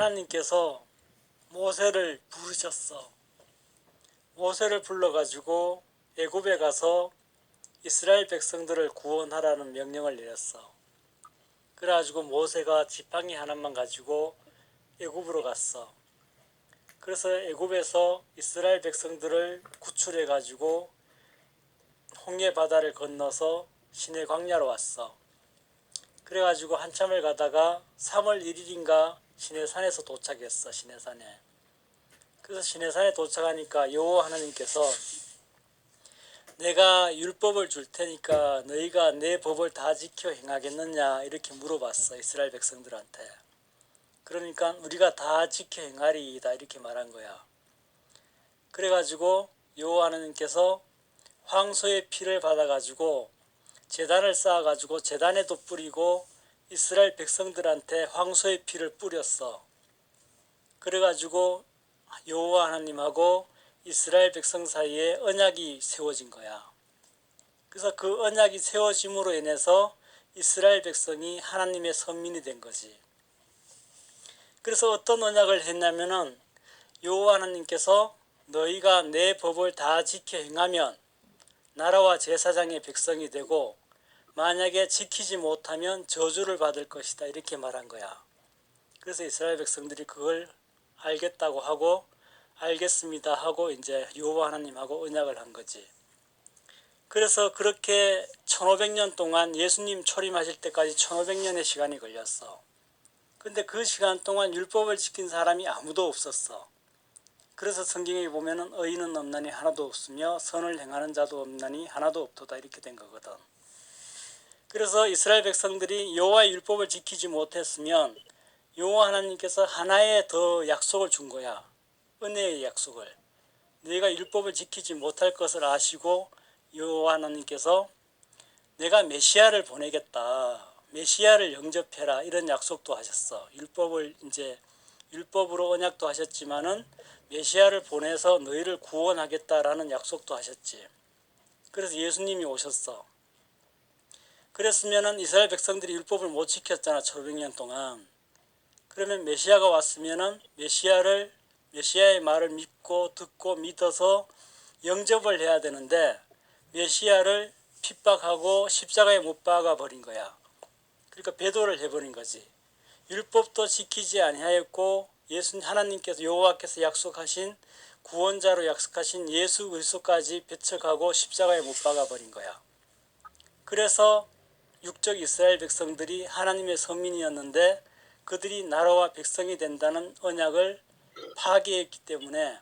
하나님께서 모세를 부르셨어. 모세를 불러가지고 애굽에 가서 이스라엘 백성들을 구원하라는 명령을 내렸어. 그래가지고 모세가 지팡이 하나만 가지고 애굽으로 갔어. 그래서 애굽에서 이스라엘 백성들을 구출해 가지고 홍해 바다를 건너서 시내 광야로 왔어. 그래가지고 한참을 가다가 3월 1일인가 시내산에서 도착했어. 시내산에. 그래서 시내산에 도착하니까 여호와 하나님께서 내가 율법을 줄 테니까 너희가 내 법을 다 지켜 행하겠느냐 이렇게 물어봤어 이스라엘 백성들한테. 그러니까 우리가 다 지켜 행하리이다 이렇게 말한 거야. 그래가지고 여호와 하나님께서 황소의 피를 받아가지고 재단을 쌓아가지고 재단에도 뿌리고 이스라엘 백성들한테 황소의 피를 뿌렸어. 그래가지고 여호와 하나님하고 이스라엘 백성 사이에 언약이 세워진 거야. 그래서 그 언약이 세워짐으로 인해서 이스라엘 백성이 하나님의 선민이 된 거지. 그래서 어떤 언약을 했냐면은 여호와 하나님께서 너희가 내 법을 다 지켜 행하면 나라와 제사장의 백성이 되고 만약에 지키지 못하면 저주를 받을 것이다 이렇게 말한 거야. 그래서 이스라엘 백성들이 그걸 알겠다고 하고 알겠습니다 하고 이제 여호와 하나님하고 언약을 한 거지. 그래서 그렇게 1500년 동안 예수님 초림하실 때까지 1500년의 시간이 걸렸어. 근데 그 시간 동안 율법을 지킨 사람이 아무도 없었어. 그래서 성경에 보면은 의인은 없나니 하나도 없으며 선을 행하는 자도 없나니 하나도 없도다 이렇게 된 거거든. 그래서 이스라엘 백성들이 여호와의 율법을 지키지 못했으면 여호와 하나님께서 하나의 더 약속을 준 거야. 은혜의 약속을. 너희가 율법을 지키지 못할 것을 아시고 여호와 하나님께서 내가 메시아를 보내겠다. 메시아를 영접해라. 이런 약속도 하셨어. 율법을 이제 율법으로 언약도 하셨지만은 메시아를 보내서 너희를 구원하겠다라는 약속도 하셨지. 그래서 예수님이 오셨어. 그랬으면은 이스라엘 백성들이 율법을 못 지켰잖아. 1500년 동안. 그러면 메시아가 왔으면은 메시아를 메시아의 말을 믿고 듣고 믿어서 영접을 해야 되는데 메시아를 핍박하고 십자가에 못 박아 버린 거야. 그러니까 배도를 해버린 거지. 율법도 지키지 아니하였고 예수 하나님께서 여호와께서 약속하신 구원자로 약속하신 예수 그리스도까지 배척하고 십자가에 못 박아 버린 거야. 그래서 육적 이스라엘 백성들이 하나님의 선민이었는데 그들이 나라와 백성이 된다는 언약을 파괴했기 때문에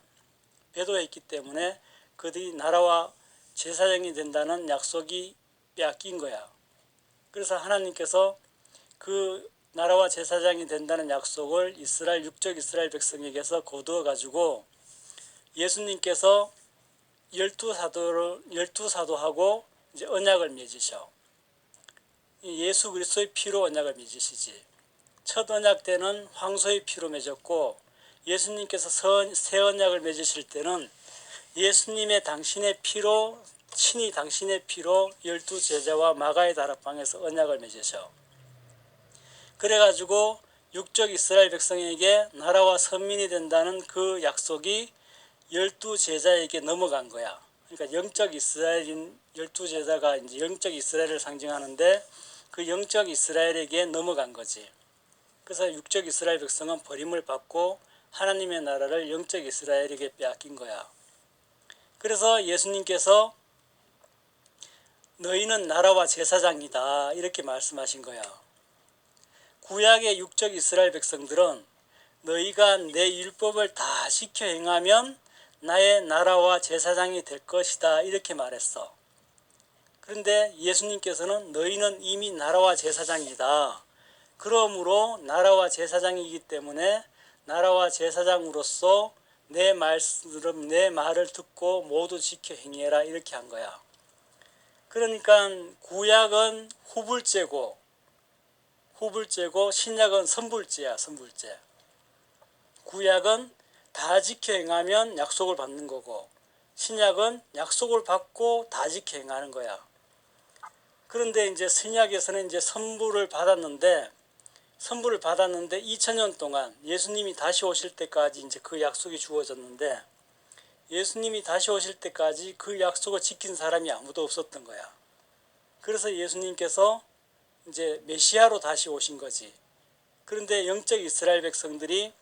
배도했기 때문에 그들이 나라와 제사장이 된다는 약속이 빼앗긴 거야. 그래서 하나님께서 그 나라와 제사장이 된다는 약속을 이스라엘 육적 이스라엘 백성에게서 거두어 가지고 예수님께서 열두 사도를 열두 사도하고 이제 언약을 맺으셔. 예수 그리스도의 피로 언약을 맺으시지. 첫 언약 때는 황소의 피로 맺었고 예수님께서 선, 새 언약을 맺으실 때는 예수님의 당신의 피로 친히 당신의 피로 열두 제자와 마가의 다락방에서 언약을 맺으셔. 그래가지고 육적 이스라엘 백성에게 나라와 선민이 된다는 그 약속이 열두 제자에게 넘어간 거야. 그러니까 영적 이스라엘인 열두 제자가 이제 영적 이스라엘을 상징하는데 그 영적 이스라엘에게 넘어간 거지. 그래서 육적 이스라엘 백성은 버림을 받고 하나님의 나라를 영적 이스라엘에게 빼앗긴 거야. 그래서 예수님께서 너희는 나라와 제사장이다 이렇게 말씀하신 거야. 구약의 육적 이스라엘 백성들은 너희가 내 율법을 다 지켜 행하면 나의 나라와 제사장이 될 것이다 이렇게 말했어. 그런데 예수님께서는 너희는 이미 나라와 제사장이다. 그러므로 나라와 제사장이기 때문에 나라와 제사장으로서 내 말씀, 내 말을 듣고 모두 지켜 행해라 이렇게 한 거야. 그러니까 구약은 후불제고 후불제고 신약은 선불제야 선불제. 구약은 다 지켜 행하면 약속을 받는 거고 신약은 약속을 받고 다 지켜 행하는 거야. 그런데 이제 신약에서는 이제 선불을 받았는데 선물을 받았는데 2000년 동안 예수님이 다시 오실 때까지 이제 그 약속이 주어졌는데 예수님이 다시 오실 때까지 그 약속을 지킨 사람이 아무도 없었던 거야. 그래서 예수님께서 이제 메시아로 다시 오신 거지. 그런데 영적 이스라엘 백성들이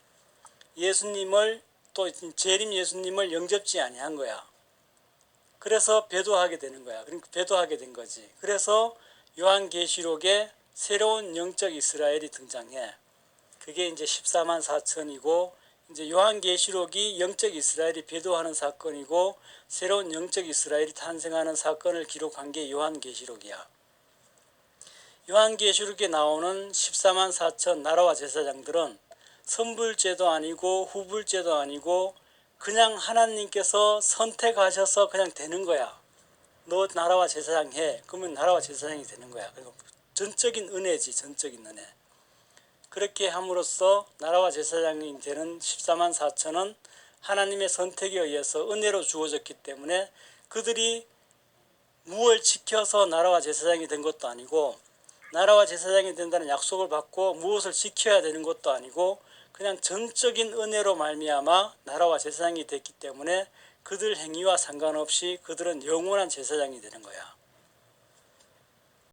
예수님을 또 재림 예수님을 영접지 아니한 거야. 그래서 배도하게 되는 거야. 그러니까 배도하게 된 거지. 그래서 요한계시록에 새로운 영적 이스라엘이 등장해. 그게 이제 14만 4천이고 이제 요한계시록이 영적 이스라엘이 배도하는 사건이고 새로운 영적 이스라엘이 탄생하는 사건을 기록한 게 요한계시록이야. 요한계시록에 나오는 14만 4천 나라와 제사장들은 선불제도 아니고 후불제도 아니고 그냥 하나님께서 선택하셔서 그냥 되는 거야. 너 나라와 제사장 해. 그러면 나라와 제사장이 되는 거야. 전적인 은혜지, 전적인 은혜. 그렇게 함으로써 나라와 제사장이 되는 14만 4천은 하나님의 선택에 의해서 은혜로 주어졌기 때문에 그들이 무엇을 지켜서 나라와 제사장이 된 것도 아니고 나라와 제사장이 된다는 약속을 받고 무엇을 지켜야 되는 것도 아니고 그냥 전적인 은혜로 말미암아 나라와 제사장이 됐기 때문에 그들 행위와 상관없이 그들은 영원한 제사장이 되는 거야.